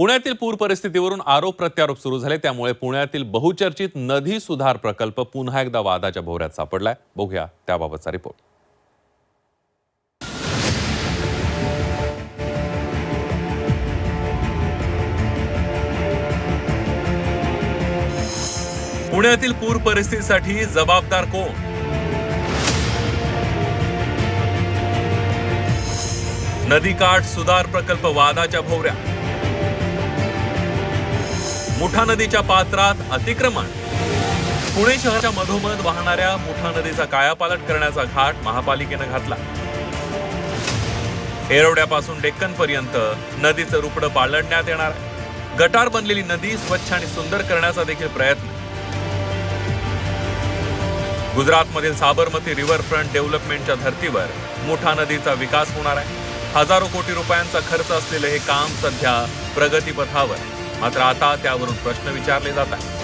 पुण्यातील पूर परिस्थितीवरून आरोप प्रत्यारोप सुरू झाले. त्यामुळे पुण्यातील बहुचर्चित नदी सुधार प्रकल्प पुन्हा एकदा वादाच्या भोवऱ्यात सापडलाय. बघूया त्याबाबतचा रिपोर्ट. पुण्यातील पूर परिस्थितीसाठी जबाबदार कोण? नदीकाठ सुधार प्रकल्प वादाच्या भोवऱ्या मुठा नदीच्या पात्रात अतिक्रमण. पुणे शहराच्या मधोमध वाहणाऱ्या मुठा नदीचा कायापालट करण्याचा घाट महापालिकेनं घातला. एरवड्यापासून डेक्कन पर्यंत नदीचं रुपडं पालटण्यात येणार. गटार बनलेली नदी स्वच्छ आणि सुंदर करण्याचा देखील प्रयत्न. गुजरातमधील साबरमती रिव्हरफ्रंट डेव्हलपमेंटच्या धर्तीवर मुठा नदीचा विकास होणार आहे. हजारो कोटी रुपयांचा खर्च असलेले हे काम सध्या प्रगतीपथावर आहे. मात्र आता त्यावरून प्रश्न विचारले जात आहेत.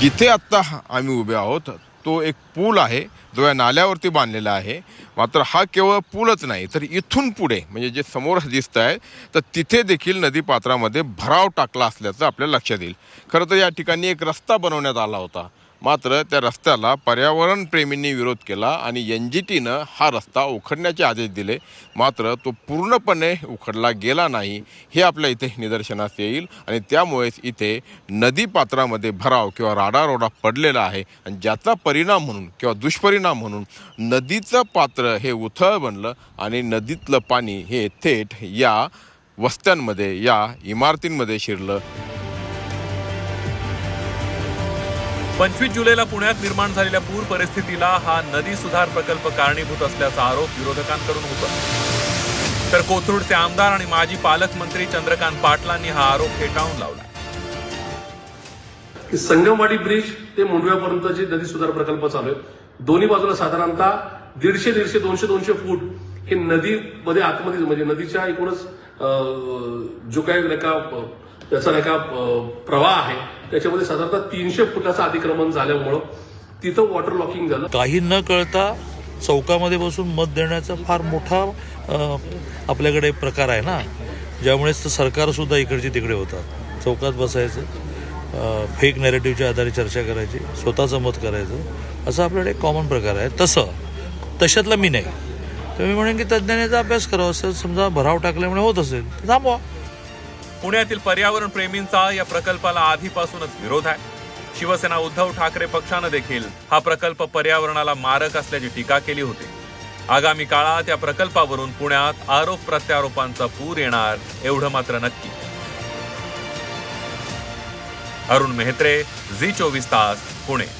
जिथे आत्ता आम्ही उभे आहोत तो एक पूल आहे जो या नाल्यावरती बांधलेला आहे. मात्र हा केवळ पूलच नाही तर इथून पुढे म्हणजे जे समोर दिसत आहे तर तिथे देखील नदीपात्रामध्ये भराव टाकला असल्याचं आपल्या लक्षात येईल. खरं तर या ठिकाणी एक रस्ता बनवण्यात आला होता. मात्र त्या रस्त्याला पर्यावरणप्रेमींनी विरोध केला आणि एन जी टीनं हा रस्ता उखडण्याचे आदेश दिले. मात्र तो पूर्णपणे उखडला गेला नाही हे आपल्या इथे निदर्शनास येईल आणि त्यामुळेच इथे नदीपात्रामध्ये भराव किंवा राडारोडा पडलेला आहे आणि ज्याचा परिणाम म्हणून किंवा दुष्परिणाम म्हणून नदीचं पात्र हे उथळ बनलं आणि नदीतलं पाणी हे थेट या वस्त्यांमध्ये या इमारतींमध्ये शिरलं. पंचवीस जुलैला पुण्यात निर्माण झालेल्या पूर परिस्थितीला हा नदी सुधार प्रकल्प कारणीभूत असल्याचा आरोप विरोधकांकडून होता. तर कोथरूडचे आमदार आणि माजी पालकमंत्री चंद्रकांत पाटलांनी हा आरोप फेटाळून लावला. संगमवाडी ब्रिज ते मुंडव्यापर्यंतचे नदी सुधार प्रकल्प चालू आहे दोन्ही बाजूला साधारणतः दीडशे दीडशे दोनशे दोनशे फूट हे नदीमध्ये आतमध्ये म्हणजे नदीच्या एकूणच अं, जो काही नाही का त्याचा नाही का प्रवाह आहे त्याच्यामध्ये साधारणतः तीनशे फुटाचं अतिक्रमण झाल्यामुळं तिथं वॉटर लॉकिंग झालं. काही न कळता चौकामध्ये बसून मत देण्याचा फार मोठा आपल्याकडे प्रकार आहे ना. ज्यामुळे सरकार सुद्धा इकडचे तिकडे होतात. चौकात बसायचं फेक नॅरेटिव्हच्या आधारे चर्चा करायची स्वतःचं मत करायचं. असं आपल्याकडे कॉमन प्रकार आहे. तसं तशातला मी नाही. तर मी म्हणेन की तज्ज्ञांचा अभ्यास करावा. असं समजा भराव टाकल्यामुळे होत असेल तर थांबवा. पुण्यातील पर्यावरण प्रेमींचा या प्रकल्पाला आधीपासूनच विरोध आहे. शिवसेना उद्धव ठाकरे पक्षानं देखील हा प्रकल्प पर्यावरणाला मारक असल्याची टीका केली होती. आगामी काळात या प्रकल्पावरून पुण्यात आरोप प्रत्यारोपांचा पूर येणार एवढं मात्र नक्की. अरुण मेहत्रे झी चोवीस तास पुणे.